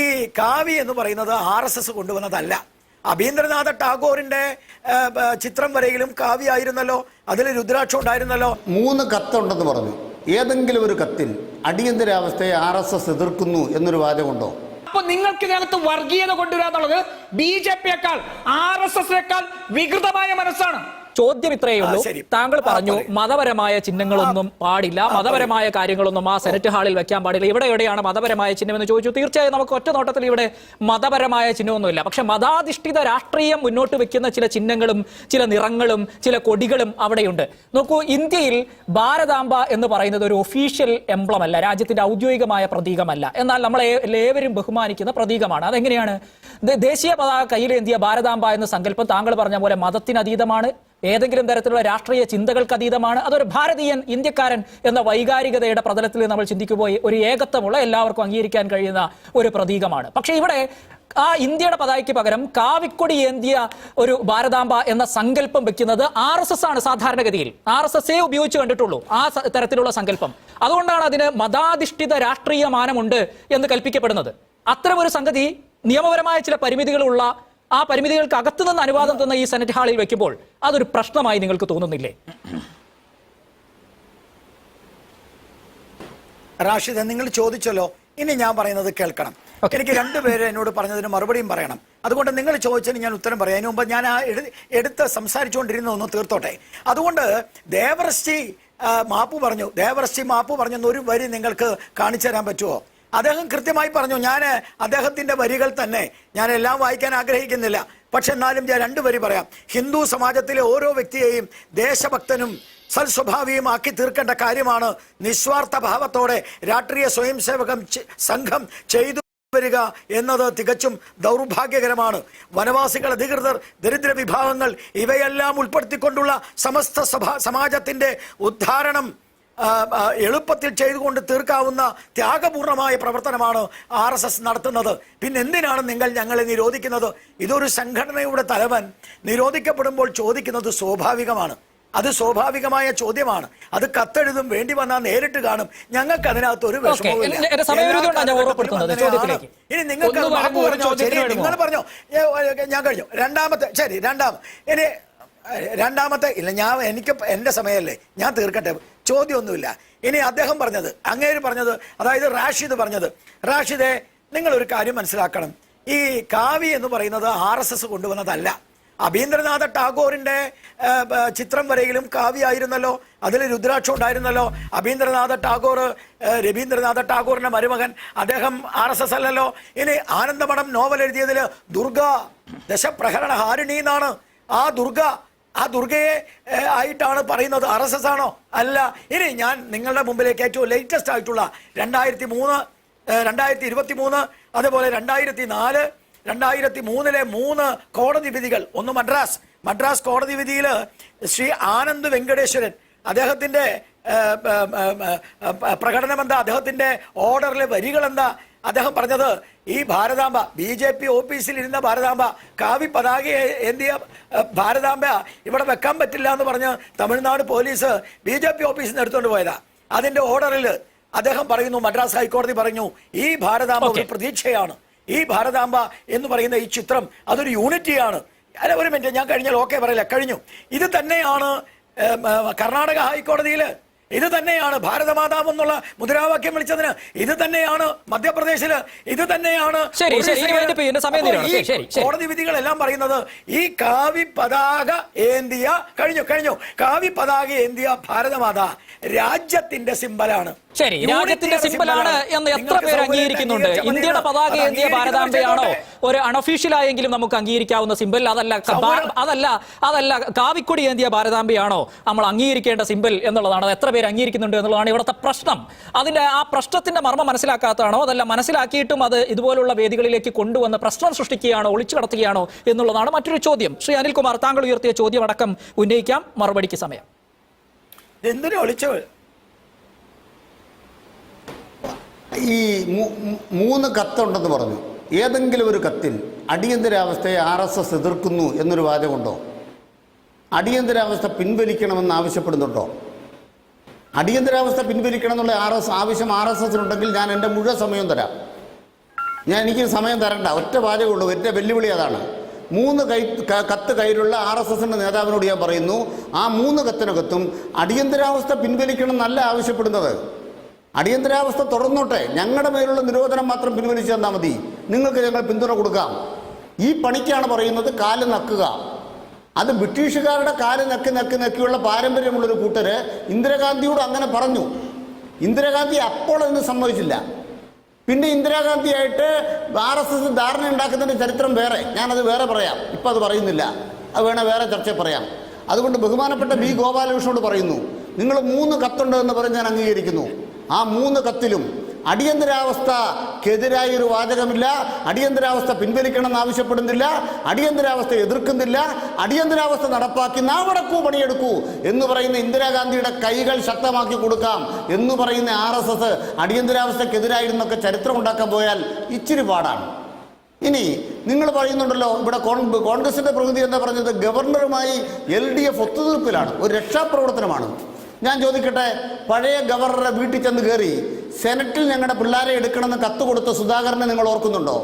ഈ കാവി എന്ന് പറയുന്നത് ആർ എസ് എസ് കൊണ്ടുവന്നതല്ല. അഭീന്ദ്രനാഥ ടാഗോറിന്റെ ചിത്രം വരയിലും കാവ്യ ആയിരുന്നല്ലോ. അതിൽ രുദ്രാക്ഷം ഉണ്ടായിരുന്നല്ലോ. മൂന്ന് കത്തുണ്ടെന്ന് പറഞ്ഞു. ഏതെങ്കിലും ഒരു കത്തിൽ അടിയന്തരാവസ്ഥയെ ആർ എസ് എസ് എതിർക്കുന്നു എന്നൊരു വാചകമുണ്ടോ? അപ്പൊ നിങ്ങൾക്ക് ഇതിനകത്ത് വർഗീയത കൊണ്ടുവരാന്നുള്ളത് ബി ജെ പിയേക്കാൾ ആർ എസ് എസിനേക്കാൾ വികൃതമായ മനസ്സാണ്. ചോദ്യം ഇത്രയേ ഉള്ളൂ. താങ്കൾ പറഞ്ഞു മതപരമായ ചിഹ്നങ്ങളൊന്നും പാടില്ല. മതപരമായ കാര്യങ്ങളൊന്നും ആ സെനറ്റ് ഹാളിൽ വെക്കാൻ പാടില്ല. ഇവിടെ എവിടെയാണ് മതപരമായ ചിഹ്നം എന്ന് ചോദിച്ചു? തീർച്ചയായും നമുക്ക് ഒറ്റ നോട്ടത്തിൽ ഇവിടെ മതപരമായ ചിഹ്നമൊന്നുമില്ല. പക്ഷെ മതാധിഷ്ഠിത രാഷ്ട്രീയം മുന്നോട്ട് വെക്കുന്ന ചില ചിഹ്നങ്ങളും ചില നിറങ്ങളും ചില കൊടികളും അവിടെയുണ്ട്. നോക്കൂ ഇന്ത്യയിൽ ഭാരതാംബ എന്ന് പറയുന്നത് ഒരു ഒഫീഷ്യൽ എംബ്ലം അല്ല രാജ്യത്തിന്റെ ഔദ്യോഗികമായ പ്രതീകമല്ല. എന്നാൽ നമ്മളെ ഏവരും ബഹുമാനിക്കുന്ന പ്രതീകമാണ്. അതെങ്ങനെയാണ്? ദേശീയ പതാക കയ്യിലേന്തിയ ഭാരതാംബ എന്ന സങ്കല്പം താങ്കൾ പറഞ്ഞ പോലെ മതത്തിനതീതമാണ്. ഏതെങ്കിലും തരത്തിലുള്ള രാഷ്ട്രീയ ചിന്തകൾക്ക് അതീതമാണ്. അതൊരു ഭാരതീയൻ ഇന്ത്യക്കാരൻ എന്ന വൈകാരികതയുടെ പ്രതലത്തിൽ നമ്മൾ ചിന്തിക്കുമ്പോൾ ഒരു ഏകത്വമുള്ള എല്ലാവർക്കും അംഗീകരിക്കാൻ കഴിയുന്ന ഒരു പ്രതീകമാണ്. പക്ഷേ ഇവിടെ ആ ഇന്ത്യയുടെ പതാകയ്ക്ക് പകരം കാവിക്കൊടി ഏന്തിയ ഒരു ഭാരതാംബ എന്ന സങ്കല്പം വെക്കുന്നത് ആർ എസ് എസ് ആണ് സാധാരണഗതിയിൽ. ആർ എസ് എസ് ഉപയോഗിച്ച് കണ്ടിട്ടുള്ളൂ ആ തരത്തിലുള്ള സങ്കല്പം. അതുകൊണ്ടാണ് അതിന് മതാധിഷ്ഠിത രാഷ്ട്രീയ മാനമുണ്ട് എന്ന് കൽപ്പിക്കപ്പെടുന്നത്. അത്തരമൊരു സംഗതി നിയമപരമായ ചില പരിമിതികളുള്ള ആ പരിമിതികൾക്ക് അകത്തു നിന്ന് അനുവാദം തന്ന ഈ സെനറ്റ് ഹാളിൽ വെക്കുമ്പോൾ അതൊരു പ്രശ്നമായി നിങ്ങൾക്ക് തോന്നുന്നില്ലേ? റാഷിദ് നിങ്ങൾ ചോദിച്ചല്ലോ. ഇനി ഞാൻ പറയുന്നത് കേൾക്കണം. എനിക്ക് രണ്ടുപേര് എന്നോട് പറഞ്ഞതിന് മറുപടിയും പറയണം. അതുകൊണ്ട് നിങ്ങൾ ചോദിച്ചതിന് ഞാൻ ഉത്തരം പറയാം. അതിന് മുമ്പ് ഞാൻ ആ എടു- എടുത്ത് സംസാരിച്ചുകൊണ്ടിരുന്ന ഒന്ന് തീർത്തോട്ടെ. അതുകൊണ്ട് ദേവർഷി മാപ്പു മാപ്പ് പറഞ്ഞു. ദേവർഷി മാപ്പ് പറഞ്ഞെന്ന് ഒരു വരി നിങ്ങൾക്ക് കാണിച്ചു തരാൻ പറ്റുമോ അദ്ദേഹം കൃത്യമായി പറഞ്ഞു ഞാൻ അദ്ദേഹത്തിന്റെ വരികൾ തന്നെ ഞാൻ എല്ലാം വായിക്കാൻ ആഗ്രഹിക്കുന്നില്ല. പക്ഷെ എന്നാലും ഞാൻ രണ്ടു വരി പറയാം. ഹിന്ദു സമാജത്തിലെ ഓരോ വ്യക്തിയെയും ദേശഭക്തനും സൽസ്വഭാവിയുമാക്കി തീർക്കേണ്ട കാര്യമാണ് നിസ്വാർത്ഥ ഭാവത്തോടെ രാഷ്ട്രീയ സ്വയം സേവകം സംഘം ചെയ്തു വരിക എന്നത് തികച്ചും ദൗർഭാഗ്യകരമാണ്. വനവാസികൾ അധികൃതർ ദരിദ്ര വിഭാഗങ്ങൾ ഇവയെല്ലാം ഉൾപ്പെടുത്തിക്കൊണ്ടുള്ള സമസ്ത സഭ സമാജത്തിന്റെ ഉദ്ധാരണം എളുപ്പത്തിൽ ചെയ്തുകൊണ്ട് തീർക്കാവുന്ന ത്യാഗപൂർണമായ പ്രവർത്തനമാണ് ആർ എസ് എസ് നടത്തുന്നത്. പിന്നെ എന്തിനാണ് നിങ്ങൾ ഞങ്ങളെ നിരോധിക്കുന്നത്? ഇതൊരു സംഘടനയുടെ തലവൻ നിരോധിക്കപ്പെടുമ്പോൾ ചോദിക്കുന്നത് സ്വാഭാവികമാണ്. അത് സ്വാഭാവികമായ ചോദ്യമാണ്. അത് കത്തെഴുതും വേണ്ടി വന്നാൽ നേരിട്ട് കാണും. ഞങ്ങൾക്ക് അതിനകത്ത് ഒരു. ഇനി നിങ്ങൾക്ക് ശരി, നിങ്ങൾ പറഞ്ഞോ? ഞാൻ കഴിഞ്ഞു. രണ്ടാമത്തെ ശരി രണ്ടാമത്തെ ഇനി രണ്ടാമത്തെ ഇല്ല ഞാൻ എനിക്ക് എന്റെ സമയമല്ലേ. ഞാൻ തീർക്കട്ടെ. ചോദ്യമൊന്നുമില്ല. ഇനി അദ്ദേഹം പറഞ്ഞത് അങ്ങേര് പറഞ്ഞത് അതായത് റാഷിദ് പറഞ്ഞത് റാഷിദെ നിങ്ങളൊരു കാര്യം മനസ്സിലാക്കണം. ഈ കാവി എന്ന് പറയുന്നത് ആർ എസ് എസ് കൊണ്ടുവന്നതല്ല. അഭീന്ദ്രനാഥ ടാഗോറിന്റെ ചിത്രം വരയിലും കാവ്യായിരുന്നല്ലോ അതിൽ രുദ്രാക്ഷം ഉണ്ടായിരുന്നല്ലോ. അഭീന്ദ്രനാഥ ടാഗോർ രവീന്ദ്രനാഥ ടാഗോറിന്റെ മരുമകൻ അദ്ദേഹം ആർ എസ് എസ് അല്ലല്ലോ. ഇനി ആനന്ദമഠം നോവൽ എഴുതിയതിൽ ദുർഗ ദശപ്രഹരണ ഹാരിണി എന്നാണ്. ആ ദുർഗ ആ ദുർഗയെ ആയിട്ടാണ് പറയുന്നത്. ആർ എസ് എസ് ആണോ? അല്ല. ഇനി ഞാൻ നിങ്ങളുടെ മുമ്പിലേക്ക് ഏറ്റവും ലേറ്റസ്റ്റ് ആയിട്ടുള്ള രണ്ടായിരത്തി മൂന്ന് രണ്ടായിരത്തി ഇരുപത്തി മൂന്ന് അതുപോലെ രണ്ടായിരത്തി നാല് രണ്ടായിരത്തി മൂന്നിലെ മൂന്ന് കോടതി വിധികൾ. ഒന്ന് മദ്രാസ്. മദ്രാസ് കോടതി വിധിയിൽ ശ്രീ ആനന്ദ് വെങ്കടേശ്വരൻ അദ്ദേഹത്തിന്റെ പ്രകടനം എന്താ അദ്ദേഹത്തിന്റെ ഓർഡറിലെ വരികൾ എന്താ അദ്ദേഹം പറഞ്ഞത് ഈ ഭാരതാംബ ബി ജെ പി ഓഫീസിൽ ഇരുന്ന ഭാരതാംബ കാവി പതാക ഏന്തിയ ഏ, ഭാരതാംബ ഇവിടെ വെക്കാൻ പറ്റില്ല എന്ന് പറഞ്ഞ് Tamil Nadu police B J P ഓഫീസിൽ നിന്ന് എടുത്തുകൊണ്ട് പോയതാ. അതിന്റെ ഓർഡറിൽ അദ്ദേഹം പറയുന്നു മദ്രാസ് ഹൈക്കോടതി പറഞ്ഞു ഈ ഭാരതാംബ ഒരു. പ്രതീക്ഷയാണ്. ഈ ഭാരതാംബ എന്ന് പറയുന്ന ഈ ചിത്രം അതൊരു യൂണിറ്റിയാണ്. അല്ല ഒരു മിനിറ്റ് ഞാൻ കഴിഞ്ഞാൽ ഓക്കെ പറയില്ല? കഴിഞ്ഞു. ഇത് തന്നെയാണ് കർണാടക ഹൈക്കോടതിയിൽ ഇത് തന്നെയാണ് ഭാരതമാതാവ് എന്നുള്ള മുദ്രാവാക്യം വിളിച്ചതിന്. ഇത് തന്നെയാണ് മധ്യപ്രദേശിൽ. ഇത് തന്നെയാണ്. കോടതി വിധികളെല്ലാം പറയുന്നത് ഈ കാവി പതാക ഏന്തിയ കഴിഞ്ഞു കഴിഞ്ഞു. കാവി പതാക ഏന്തിയ ഭാരതമാത രാജ്യത്തിന്റെ സിമ്പലാണ്. ശരി രാജ്യത്തിന്റെ സിമ്പലാണ്. എന്ന് എത്ര പേര് അംഗീകരിക്കുന്നുണ്ട്? ഇന്ത്യയുടെ പതാക ഏന്തിയ ഭാരതാംബയാണോ? ഒരു അൺഒഫീഷ്യൽ ആയെങ്കിലും നമുക്ക് അംഗീകരിക്കാവുന്ന സിമ്പൽ. അതല്ല അതല്ല അതല്ല കാവിക്കൊടി ഏന്തിയ ഭാരതാംബയാണോ? നമ്മൾ അംഗീകരിക്കേണ്ട സിമ്പൽ എന്നുള്ളതാണ്. അത് എത്ര പേര് അംഗീകരിക്കുന്നുണ്ട് എന്നുള്ളതാണ് ഇവിടുത്തെ പ്രശ്നം. അതിന്റെ ആ പ്രശ്നത്തിന്റെ മർമ്മം മനസ്സിലാക്കാത്തതാണോ? അതല്ല മനസ്സിലാക്കിയിട്ടും അത് ഇതുപോലുള്ള വേദികളിലേക്ക് കൊണ്ടുവന്ന് പ്രശ്നം സൃഷ്ടിക്കുകയാണോ? ഒളിച്ചു കടത്തുകയാണോ? എന്നുള്ളതാണ് മറ്റൊരു ചോദ്യം. ശ്രീ അനിൽകുമാർ താങ്കൾ ഉയർത്തിയ ചോദ്യം അടക്കം ഉന്നയിക്കാം. മറുപടിക്ക് സമയം. എന്തിനു ഒളിച്ചു ഈ മൂന്ന് കത്തുണ്ടെന്ന് പറഞ്ഞു. ഏതെങ്കിലും ഒരു കത്തിൽ അടിയന്തരാവസ്ഥയെ ആർ എസ് എസ് എതിർക്കുന്നു എന്നൊരു വാചകമുണ്ടോ? അടിയന്തരാവസ്ഥ പിൻവലിക്കണമെന്ന് ആവശ്യപ്പെടുന്നുണ്ടോ? അടിയന്തരാവസ്ഥ പിൻവലിക്കണം എന്നുള്ള ആർ എസ് ആവശ്യം ആർ എസ് എസിനുണ്ടെങ്കിൽ ഞാൻ എന്റെ മുഴുവൻ സമയം തരാം. ഞാൻ എനിക്ക് സമയം തരണ്ട. ഒറ്റ വാചകമുള്ളൂ എന്റെ വെല്ലുവിളി അതാണ്. മൂന്ന് ക- കത്ത് കയ്യിലുള്ള ആർ എസ് എസിന്റെ നേതാവിനോട് ഞാൻ പറയുന്നു ആ മൂന്ന് കത്തിനകത്തും അടിയന്തരാവസ്ഥ പിൻവലിക്കണം എന്നല്ല ആവശ്യപ്പെടുന്നത്. അടിയന്തരാവസ്ഥ തുറന്നോട്ടെ. ഞങ്ങളുടെ മേലുള്ള നിരോധനം മാത്രം പിൻവലിച്ചു തന്നാൽ മതി. നിങ്ങൾക്ക് ഞങ്ങൾ പിന്തുണ കൊടുക്കാം. ഈ പണിക്കാണ് പറയുന്നത് കാൽ നക്കുക. അത് ബ്രിട്ടീഷുകാരുടെ കാൽ നക്കി നക്കി നക്കിയുള്ള പാരമ്പര്യമുള്ളൊരു കൂട്ടര് ഇന്ദിരാഗാന്ധിയോട് അങ്ങനെ പറഞ്ഞു. ഇന്ദിരാഗാന്ധി അപ്പോൾ അതിന് സമ്മതിച്ചില്ല. പിന്നെ ഇന്ദിരാഗാന്ധിയായിട്ട് ആർ എസ് എസ് ധാരണ ഉണ്ടാക്കുന്നതിന്റെ ചരിത്രം വേറെ. ഞാനത് വേറെ പറയാം. ഇപ്പം അത് പറയുന്നില്ല. അത് വേണേൽ വേറെ ചർച്ച പറയാം. അതുകൊണ്ട് ബഹുമാനപ്പെട്ട ബി ഗോപാലകൃഷ്ണനോട് പറയുന്നു നിങ്ങൾ മൂന്ന് കത്തുണ്ട് എന്ന് പറഞ്ഞ് ഞാൻ അംഗീകരിക്കുന്നു. ആ മൂന്ന് കത്തിലും അടിയന്തരാവസ്ഥക്കെതിരായ ഒരു വാചകമില്ല. അടിയന്തരാവസ്ഥ പിൻവലിക്കണമെന്ന് ആവശ്യപ്പെടുന്നില്ല. അടിയന്തരാവസ്ഥ എതിർക്കുന്നില്ല. അടിയന്തരാവസ്ഥ നടപ്പാക്കി നാമടക്കൂ പണിയെടുക്കൂ എന്ന് പറയുന്ന ഇന്ദിരാഗാന്ധിയുടെ കൈകൾ ശക്തമാക്കി കൊടുക്കാം എന്ന് പറയുന്ന ആർ എസ് എസ് അടിയന്തരാവസ്ഥക്കെതിരായിരുന്നൊക്കെ ചരിത്രം ഉണ്ടാക്കാൻ പോയാൽ ഇച്ചിരി പാടാണ്. ഇനി നിങ്ങൾ പറയുന്നുണ്ടല്ലോ ഇവിടെ കോൺ- കോൺഗ്രസിന്റെ പ്രകൃതി എന്താ പറഞ്ഞത്? ഗവർണറുമായി എൽ ഡി എഫ് ഒത്തുതീർപ്പിലാണ് ഒരു രക്ഷാപ്രവർത്തനമാണ്. ഞാൻ ചോദിക്കട്ടെ പഴയ ഗവർണറെ വീട്ടിൽ ചെന്ന് കയറി സെനറ്റിൽ ഞങ്ങളുടെ പിള്ളേരെ എടുക്കണമെന്ന് കത്ത് കൊടുത്ത സുധാകരനെ നിങ്ങൾ ഓർക്കുന്നുണ്ടോ?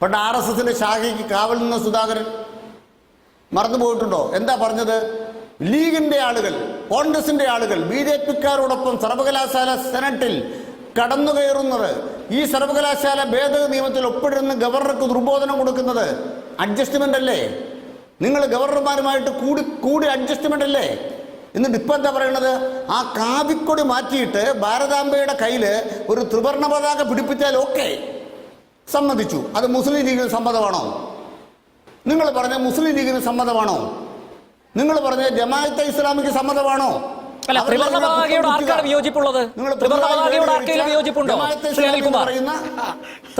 പണ്ട് ആർ എസ് എസിന്റെ ശാഖയ്ക്ക് കാവൽ നിന്ന സുധാകരൻ മറന്നു പോയിട്ടുണ്ടോ? എന്താ പറഞ്ഞത്? ലീഗിന്റെ ആളുകൾ കോൺഗ്രസിന്റെ ആളുകൾ ബി ജെ പിക്കാരോടൊപ്പം സർവകലാശാല സെനറ്റിൽ കടന്നു കയറുന്നത് ഈ സർവകലാശാല ഭേദഗതി നിയമത്തിൽ ഒപ്പിടുന്ന ഗവർണർക്ക് ദുർബോധനം കൊടുക്കുന്നത് അഡ്ജസ്റ്റ്മെന്റ് അല്ലേ? നിങ്ങൾ ഗവർണർമാരുമായിട്ട് കൂടി കൂടി അഡ്ജസ്റ്റ്മെന്റ് അല്ലേ? എന്നിട്ട് ഇപ്പം എന്താ പറയണത്? ആ കാവിക്കൊടി മാറ്റിയിട്ട് ഭാരതാംബയുടെ കയ്യിൽ ഒരു ത്രിവർണ പതാക പിടിപ്പിച്ചാൽ ഓക്കെ. സമ്മതിച്ചു. അത് മുസ്ലിം ലീഗിന് സമ്മതമാണോ? നിങ്ങൾ പറഞ്ഞ മുസ്ലിം ലീഗിന് സമ്മതമാണോ? നിങ്ങൾ പറഞ്ഞ ജമാഅത്തെ ഇസ്ലാമിക്ക് സമ്മതമാണോ?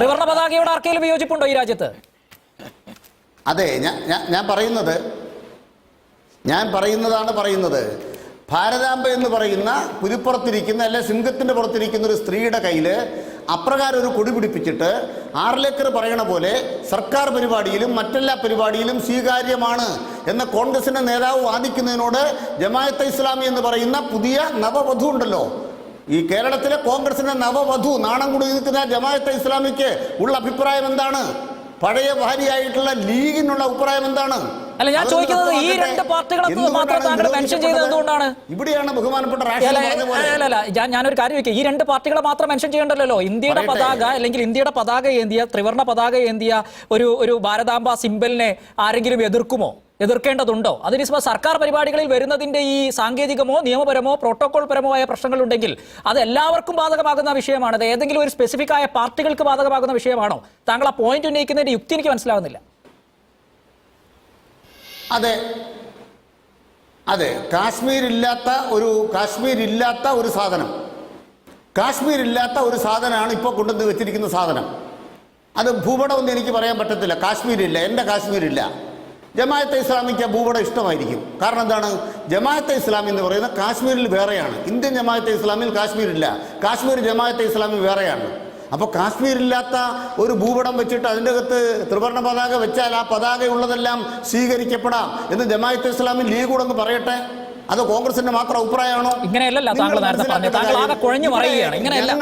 ഇതിനെ പതാകയോട് ആർക്കെങ്കിലും വിയോജിപ്പുണ്ടോ? ഈ രാജ്യത്ത്? അതെ ഞാൻ- ഞാൻ പറയുന്നത് ഞാൻ പറയുന്നതാണ് പറയുന്നത്. ഭാരതാംബ എന്ന് പറയുന്ന പുലിപ്പുറത്തിരിക്കുന്ന അല്ലെ സിംഹത്തിന്റെ പുറത്തിരിക്കുന്ന ഒരു സ്ത്രീയുടെ കയ്യിൽ അപ്രകാരം ഒരു കൊടി പിടിപ്പിച്ചിട്ട് ആർലേക്കർ പറയണ പോലെ സർക്കാർ പരിപാടിയിലും മറ്റെല്ലാ പരിപാടിയിലും സ്വീകാര്യമാണ് എന്ന കോൺഗ്രസിന്റെ നേതാവ് വാദിക്കുന്നതിനോട് ജമാഅത്തെ ഇസ്ലാമി എന്ന് പറയുന്ന പുതിയ നവവധു ഉണ്ടല്ലോ. ഈ കേരളത്തിലെ കോൺഗ്രസിന്റെ നവവധു നാണം കൂടി നിൽക്കുന്ന ജമാഅത്തെ ഇസ്ലാമിക്ക് ഉള്ള അഭിപ്രായം എന്താണ്? പഴയ ഭാര്യയായിട്ടുള്ള ലീഗിനുള്ള അഭിപ്രായം എന്താണ്? അല്ല, ഞാൻ ചോദിക്കുന്നത് ഈ രണ്ട് പാർട്ടികളെ മാത്രം താങ്കൾ മെൻഷൻ ചെയ്തതുകൊണ്ടാണ് എന്തുകൊണ്ടാണ്? ഇവിടെയാണ് ബഹുമാനപ്പെട്ട അല്ല, ഞാൻ ഞാനൊരു കാര്യം ചോദിക്കാം ഈ രണ്ട് പാർട്ടികളെ മാത്രം മെൻഷൻ ചെയ്യണ്ടല്ലോ? ഇന്ത്യയുടെ പതാക അല്ലെങ്കിൽ ഇന്ത്യയുടെ പതാക ഏന്തിയ ത്രിവർണ പതാക ഏന്തിയ ഒരു ഒരു ഭാരതാംബ സിമ്പലിനെ ആരെങ്കിലും എതിർക്കുമോ? എതിർക്കേണ്ടതുണ്ടോ? അതിന് സർക്കാർ പരിപാടികളിൽ വരുന്നതിന്റെ ഈ സാങ്കേതികമോ നിയമപരമോ പ്രോട്ടോകോൾ പരമോ ആയ പ്രശ്നങ്ങളുണ്ടെങ്കിൽ അത് എല്ലാവർക്കും ബാധകമാകുന്ന വിഷയമാണ് അത് ഏതെങ്കിലും ഒരു സ്പെസിഫിക് ആയ പാർട്ടികൾക്ക് ബാധകമാകുന്ന വിഷയമാണോ? താങ്കൾ ആ പോയിന്റ് ഉന്നയിക്കുന്നതിന്റെ യുക്തി എനിക്ക് മനസ്സിലാവുന്നില്ല. അതെ. അതെ കാശ്മീർ ഇല്ലാത്ത ഒരു കാശ്മീർ ഇല്ലാത്ത ഒരു സാധനം. കാശ്മീർ ഇല്ലാത്ത ഒരു സാധനമാണ് ഇപ്പോൾ കൊണ്ടുവന്ന് വെച്ചിരിക്കുന്ന സാധനം. അത് ഭൂപടം ഒന്നും എനിക്ക് പറയാൻ പറ്റത്തില്ല. കാശ്മീരില്ല എന്റെ കാശ്മീരില്ല. ജമാഅത്തെ ഇസ്ലാമിക്ക് ഭൂപടം ഇഷ്ടമായിരിക്കും. കാരണം എന്താണ്? ജമാഅത്തെ ഇസ്ലാമി എന്ന് പറയുന്നത് കാശ്മീരിൽ വേറെയാണ്. ഇന്ത്യൻ ജമാഅത്തെ ഇസ്ലാമിൽ കാശ്മീരില്ല. കാശ്മീർ ജമാഅത്തെ ഇസ്ലാമി വേറെയാണ്. അപ്പോൾ കാശ്മീരില്ലാത്ത ഒരു ഭൂപടം വെച്ചിട്ട് അതിന്റെ അകത്ത് ത്രിവർണ പതാക വെച്ചാൽ ആ പതാകയുള്ളതെല്ലാം സ്വീകരിക്കപ്പെടാം എന്ന് ജമാഅത്ത് ഇസ്ലാമി ലീഗ് ഒന്ന് പറയട്ടെ? അത് കോൺഗ്രസിന്റെ മാത്രം അഭിപ്രായമാണോ? ഇങ്ങനെയല്ലല്ലോ താങ്കൾ നേരത്തെ പറഞ്ഞത്. താങ്കൾ ആകെ കുഴഞ്ഞു പറയുകയാണ് ഇങ്ങനെയല്ല.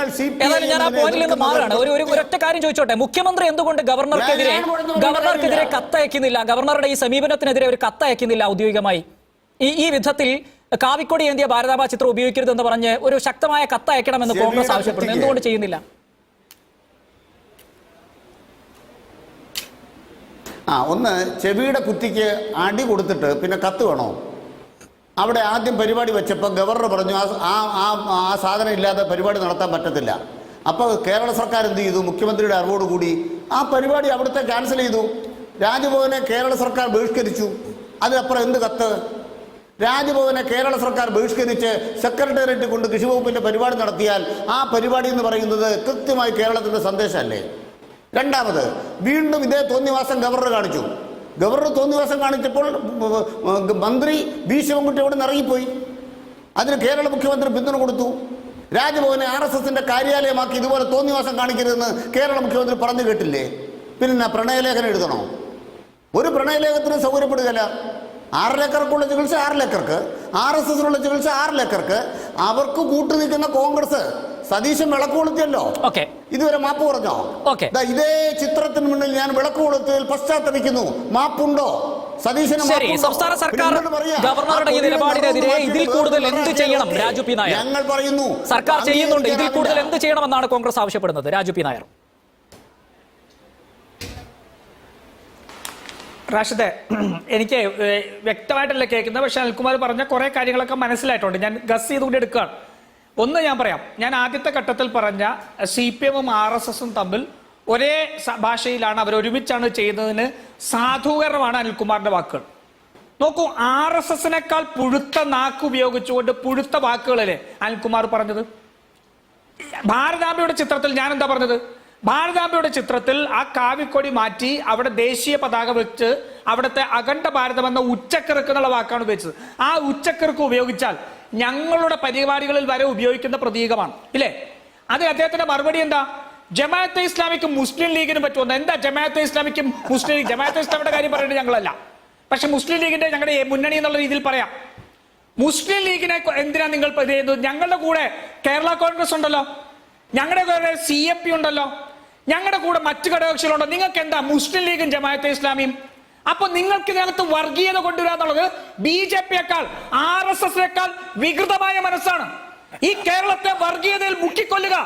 ഏതായാലും ഞാൻ ആ പോയിന്റിൽ നിന്ന് മാറുകയാണ്. ഒരു ഒരു ഒറ്റ കാര്യം ചോദിച്ചോട്ടെ. മുഖ്യമന്ത്രി എന്തുകൊണ്ട് ഗവർണർക്കെതിരെ ഗവർണർക്കെതിരെ കത്തയക്കുന്നില്ല ഗവർണറുടെ ഈ സമീപനത്തിനെതിരെ ഒരു കത്തയക്കുന്നില്ല ഔദ്യോഗികമായി? ഈ ഈ വിധത്തിൽ കാവിക്കൊടി ഏന്തിയ ഭാരതാഭ ചിത്രം ഉപയോഗിക്കരുതെന്ന് പറഞ്ഞ് ഒരു ശക്തമായ കത്തയക്കണമെന്ന് കോൺഗ്രസ് ആവശ്യപ്പെടുന്നു. എന്തുകൊണ്ട് ചെയ്യുന്നില്ല? ആ ഒന്ന് ചെവിയുടെ കുത്തിക്ക് അടി കൊടുത്തിട്ട് പിന്നെ കത്ത് വേണോ? അവിടെ ആദ്യം പരിപാടി വെച്ചപ്പോൾ ഗവർണർ പറഞ്ഞു ആ ആ- ആ സാധനം ഇല്ലാതെ പരിപാടി നടത്താൻ പറ്റത്തില്ല. അപ്പോൾ കേരള സർക്കാർ എന്ത് ചെയ്തു? മുഖ്യമന്ത്രിയുടെ അറിവോടുകൂടി ആ പരിപാടി അവിടുത്തെ ക്യാൻസൽ ചെയ്തു. രാജ്ഭവനെ കേരള സർക്കാർ ബഹിഷ്കരിച്ചു. അതിനപ്പുറം എന്ത് കത്ത്? രാജ്ഭവനെ കേരള സർക്കാർ ബഹിഷ്കരിച്ച് സെക്രട്ടേറിയറ്റ് കൊണ്ട് കൃഷിവകുപ്പിന്റെ പരിപാടി നടത്തിയാൽ ആ പരിപാടി എന്ന് പറയുന്നത് കൃത്യമായി കേരളത്തിന്റെ സന്ദേശമല്ലേ? രണ്ടാമത് വീണ്ടും ഇതേ തോന്നിവാസം ഗവർണർ കാണിച്ചു. ഗവർണർ തോന്നിവാസം കാണിച്ചപ്പോൾ മന്ത്രി വി ശിവൻകുട്ടി അവിടെ നിന്ന് ഇറങ്ങിപ്പോയി. അതിന് കേരള മുഖ്യമന്ത്രി പിന്തുണ കൊടുത്തു. രാജ്ഭവനെ ആർ എസ് എസിന്റെ കാര്യാലയമാക്കി ഇതുപോലെ തോന്നിവാസം കാണിക്കരുതെന്ന് കേരള മുഖ്യമന്ത്രി പറഞ്ഞു കേട്ടില്ലേ? പിന്നെ പ്രണയലേഖനം എഴുതണോ? ഒരു പ്രണയലേഖത്തിന് സൗകര്യപ്പെടുകയില്ല. ആറ് ലേക്കർക്കുള്ള ചികിത്സ ആറ് ലേക്കർക്ക് ആർ എസ് എസിനുള്ള ചികിത്സ ആറ് ലേക്കർക്ക് അവർക്ക് കൂട്ടുനിൽക്കുന്ന കോൺഗ്രസ് സതീശൻ വിളക്ക് കൊളുത്തിയല്ലോ? ഓക്കെ. ഇതുവരെ മാപ്പ് പറഞ്ഞോ? ഓക്കെ. ദാ ഇതേ ചിത്രത്തിന് മുന്നിൽ ഞാൻ വിളക്ക് കൊളുത്തിൽ പശ്ചാത്തപിക്കുന്നു. മാപ്പുണ്ടോ? സതീശന് ശരി? സംസ്ഥാന സർക്കാർ ഗവർണറുടെ ഈ നിലപാടിനെതിരെ ഇതിൽ കൂടുതൽ എന്ത് ചെയ്യണം. രാജു പി നായർ? ഞങ്ങൾ പറയുന്നു. സർക്കാർ ചെയ്യുന്നുണ്ട്. ഇതിൽ കൂടുതൽ. എന്ത് ചെയ്യണമെന്നാണ് കോൺഗ്രസ് ആവശ്യപ്പെടുന്നത്? രാജു പി നായർ. റാഷിദ് എനിക്ക് വ്യക്തമായിട്ടല്ല കേൾക്കുന്നത്? പക്ഷെ അനിൽകുമാർ പറഞ്ഞ കുറെ കാര്യങ്ങളൊക്കെ മനസ്സിലായിട്ടുണ്ട്. ഞാൻ ഗസ് ചെയ്തുകൊണ്ട് എടുക്കുകയാണ്. ഒന്ന് ഞാൻ പറയാം. ഞാൻ ആദ്യത്തെ ഘട്ടത്തിൽ പറഞ്ഞ സി പി എമ്മും ആർ എസ് എസും തമ്മിൽ ഒരേ ഭാഷയിലാണ് അവർ ഒരുമിച്ചാണ് ചെയ്യുന്നതിന് സാധൂകരണമാണ് അനിൽകുമാറിന്റെ വാക്കുകൾ. നോക്കൂ ആർ എസ് എസിനേക്കാൾ പുഴുത്ത നാക്ക് ഉപയോഗിച്ചുകൊണ്ട് പുഴുത്ത വാക്കുകളല്ലേ അനിൽകുമാർ പറഞ്ഞത്? ഭാരതാംബയുടെ ചിത്രത്തിൽ ഞാൻ എന്താ പറഞ്ഞത്? ഭാരതാംബയുടെ ചിത്രത്തിൽ ആ കാവിക്കൊടി മാറ്റി അവിടെ ദേശീയ പതാക വെച്ച് അവിടുത്തെ അഖണ്ഡ ഭാരതം എന്ന ഉച്ചക്കിറുക്ക് എന്നുള്ള വാക്കാണ് ഉപയോഗിച്ചത്. ആ ഉച്ചക്കിറുക്ക് ഉപയോഗിച്ചാൽ ഞങ്ങളുടെ പരിപാടികളിൽ വരെ ഉപയോഗിക്കുന്ന പ്രതീകമാണ്. ഇല്ലേ? അത് അദ്ദേഹത്തിന്റെ മറുപടി എന്താ? ജമാഅത്തെ ഇസ്ലാമിക്കും മുസ്ലിം ലീഗിനും പറ്റുമെന്ന് എന്താ ജമാഅത്തെ ഇസ്ലാമിക്കും മുസ്ലിം ലീഗ്? ജമാഅത്തെ ഇസ്ലാമിയുടെ കാര്യം പറയേണ്ടത് ഞങ്ങളല്ല. പക്ഷെ മുസ്ലിം ലീഗിന്റെ ഞങ്ങളുടെ മുന്നണി എന്നുള്ള രീതിയിൽ പറയാം. മുസ്ലിം ലീഗിനെ എന്തിനാ നിങ്ങൾ ചെയ്യുന്നത് ഞങ്ങളുടെ കൂടെ കേരള കോൺഗ്രസ് ഉണ്ടല്ലോ. ഞങ്ങളുടെ കൂടെ സി എം പി ഉണ്ടല്ലോ. ഞങ്ങളുടെ കൂടെ മറ്റു ഘടകകക്ഷികളുണ്ടോ. നിങ്ങൾക്ക് എന്താ മുസ്ലിം ലീഗും ജമാഅത്തെ ഇസ്ലാമിയും? അപ്പൊ നിങ്ങൾക്ക് ഇതിനകത്ത് വർഗീയത കൊണ്ടുവരിക എന്നുള്ളത് ബി ജെ പിയേക്കാൾ ആർ എസ് എസിനേക്കാൾ വികൃതമായ മനസ്സാണ്. ഈ കേരളത്തെ വർഗീയതയിൽ മുക്കിക്കൊല്ലുക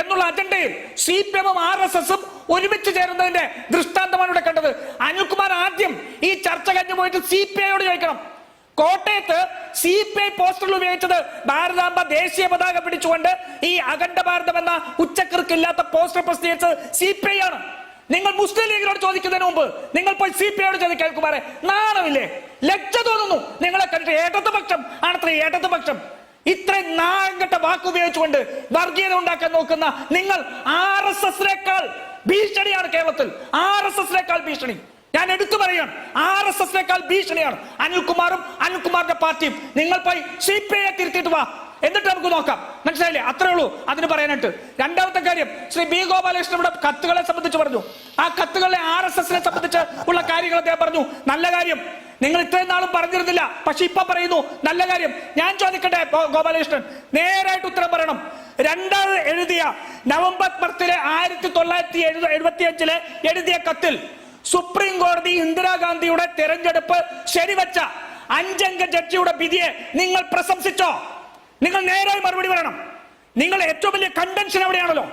എന്നുള്ള അജണ്ടയിൽ സി പി എമ്മും ആർ എസ് എസും ഒരുമിച്ച് ചേരുന്നതിന്റെ ദൃഷ്ടാന്തമാണ് ഇവിടെ കണ്ടത്. അനിൽകുമാർ ആദ്യം ഈ ചർച്ച കഴിഞ്ഞു പോയിട്ട് സി പി ഐയോട് ചോദിക്കണം. കോട്ടയത്ത് സി പി ഐ പോസ്റ്ററിൽ ഉപയോഗിച്ചത് ഭാരതാംബ ദേശീയ പതാക പിടിച്ചുകൊണ്ട് ഈ അഖണ്ഡ ഭാരതം എന്ന ഉച്ചക്കിറുക്കില്ലാത്ത പോസ്റ്റർ പ്രസിദ്ധീകരിച്ചത് സി പി ഐ ആണ്. നിങ്ങൾ മുസ്ലിം ലീഗിനോട് ചോദിക്കുന്നതിന് മുമ്പ് നിങ്ങൾ പോയി സി പി ഐയോട് ചോദിക്കാൻ കുമാരെ നാണമില്ലേ? ലജ്ജ തോന്നുന്നു. നിങ്ങളെ കണ്ടിട്ട് ഏട്ടത്തുപക്ഷം ആണത്ര ഏട്ടത്തുപക്ഷം ഇത്രയും നാങ്കട്ട വാക്ക് ഉപയോഗിച്ചുകൊണ്ട് വർഗീയത ഉണ്ടാക്കാൻ നോക്കുന്ന നിങ്ങൾ ആർ എസ് എസിനേക്കാൾ ഭീഷണിയാണ് കേരളത്തിൽ. ആർ എസ് എസിനേക്കാൾ ഭീഷണി. ഞാൻ എടുത്തു പറയുകയാണ്. ആർ എസ് എസിനേക്കാൾ ഭീഷണിയാണ് അനിൽകുമാറും അനിൽകുമാറിന്റെ പാർട്ടിയും. നിങ്ങൾ പോയി സി പി ഐ തിരുത്തിയിട്ട് വാ. എന്നിട്ട് നമുക്ക് നോക്കാം. മനസ്സിലായില്ലേ? അത്രേ ഉള്ളൂ അതിന് പറയാനായിട്ട്. രണ്ടാമത്തെ കാര്യം ശ്രീ ബി ഗോപാലകൃഷ്ണൻ ഇവിടെ കത്തുകളെ സംബന്ധിച്ച് പറഞ്ഞു. ആ കത്തുകളെ ആർ എസ് എസിനെ സംബന്ധിച്ച് ഉള്ള കാര്യങ്ങൾ അദ്ദേഹം പറഞ്ഞു. നല്ല കാര്യം. നിങ്ങൾ ഇത്രയും നാളും പറഞ്ഞിരുന്നില്ല. പക്ഷെ ഇപ്പൊ പറയുന്നു നല്ല കാര്യം. ഞാൻ ചോദിക്കട്ടെ ഗോപാലകൃഷ്ണൻ? നേരായിട്ട് ഉത്തരം പറയണം. രണ്ടാമത് എഴുതിയ നവംബർ പത്തിലെ ആയിരത്തി തൊള്ളായിരത്തി എഴുപ എഴുപത്തി അഞ്ചിലെ എഴുതിയ കത്തിൽ സുപ്രീം കോടതി ഇന്ദിരാഗാന്ധിയുടെ തെരഞ്ഞെടുപ്പ് ശരിവച്ച അഞ്ചംഗ ജഡ്ജിയുടെ വിധിയെ നിങ്ങൾ പ്രശംസിച്ചോ? നിങ്ങൾ നേരായി മറുപടി പറയണം. നിങ്ങൾ ഏറ്റവും വലിയ കണ്ടൻഷൻ എവിടെയാണല്ലോ?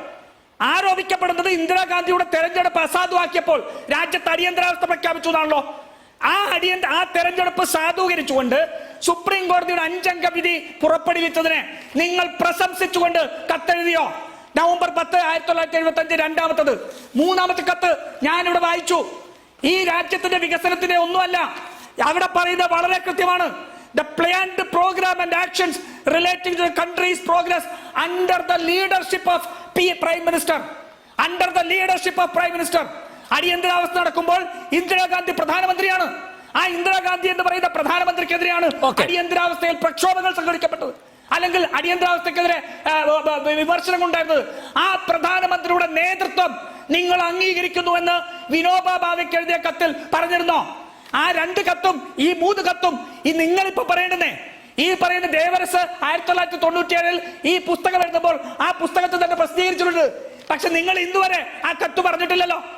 ആരോപിക്കപ്പെടുന്നത് ഇന്ദിരാഗാന്ധിയുടെ തെരഞ്ഞെടുപ്പ് അസാധുവാക്കിയപ്പോൾ രാജ്യത്ത് അടിയന്തരാവസ്ഥ പ്രഖ്യാപിച്ചതാണല്ലോ ആ അടിയന്തര ആ തെരഞ്ഞെടുപ്പ് സാധൂകരിച്ചുകൊണ്ട് സുപ്രീം കോടതിയുടെ അഞ്ചംഗ വിധി പുറപ്പെടുവിച്ചതിനെ നിങ്ങൾ പ്രശംസിച്ചുകൊണ്ട് കത്തെഴുതിയോ? നവംബർ പത്ത് ആയിരത്തി തൊള്ളായിരത്തി എഴുപത്തി അഞ്ച് രണ്ടാമത്തത്. മൂന്നാമത്തെ കത്ത് ഞാനിവിടെ വായിച്ചു. ഈ രാജ്യത്തിന്റെ വികസനത്തിന്റെ ഒന്നുമല്ല. അവിടെ പറയുന്നത് വളരെ കൃത്യമാണ്. The program and actions relating to the country's progress under the leadership of P Prime Minister. Under the leadership of Prime Minister. അടിയന്തരാവസ്ഥ നടക്കുമ്പോൾ? ഇന്ദിരാഗാന്ധി പ്രധാനമന്ത്രിയാണ്. ആ ഇന്ദിരാഗാന്ധി എന്ന് പറയുന്ന പ്രധാനമന്ത്രിക്കെതിരെയാണ് അടിയന്തരാവസ്ഥയിൽ പ്രക്ഷോഭങ്ങൾ സംഘടിക്കപ്പെട്ടത്? അല്ലെങ്കിൽ അടിയന്തരാവസ്ഥക്കെതിരെ വിമർശനം ഉണ്ടായിരുന്നത് ആ പ്രധാനമന്ത്രിയുടെ നേതൃത്വം നിങ്ങൾ അംഗീകരിക്കുന്നു എന്ന് വിനോബ ഭാവയ്ക്ക് എഴുതിയ കത്തിൽ പറഞ്ഞിരുന്നോ? ആ രണ്ട് കത്തും ഈ മൂന്ന് കത്തും ഈ നിങ്ങൾ നിങ്ങളിപ്പോ പറയേണ്ടതേ. ഈ പറയുന്ന ദേവരസ് ആയിരത്തി തൊള്ളായിരത്തി തൊണ്ണൂറ്റിയേഴിൽ ഈ പുസ്തകം എഴുതുമ്പോൾ ആ പുസ്തകത്തിൽ തന്നെ പ്രസിദ്ധീകരിച്ചിട്ടുണ്ട്. പക്ഷെ നിങ്ങൾ ഇന്നുവരെ ആ കത്ത് പറഞ്ഞിട്ടില്ലല്ലോ.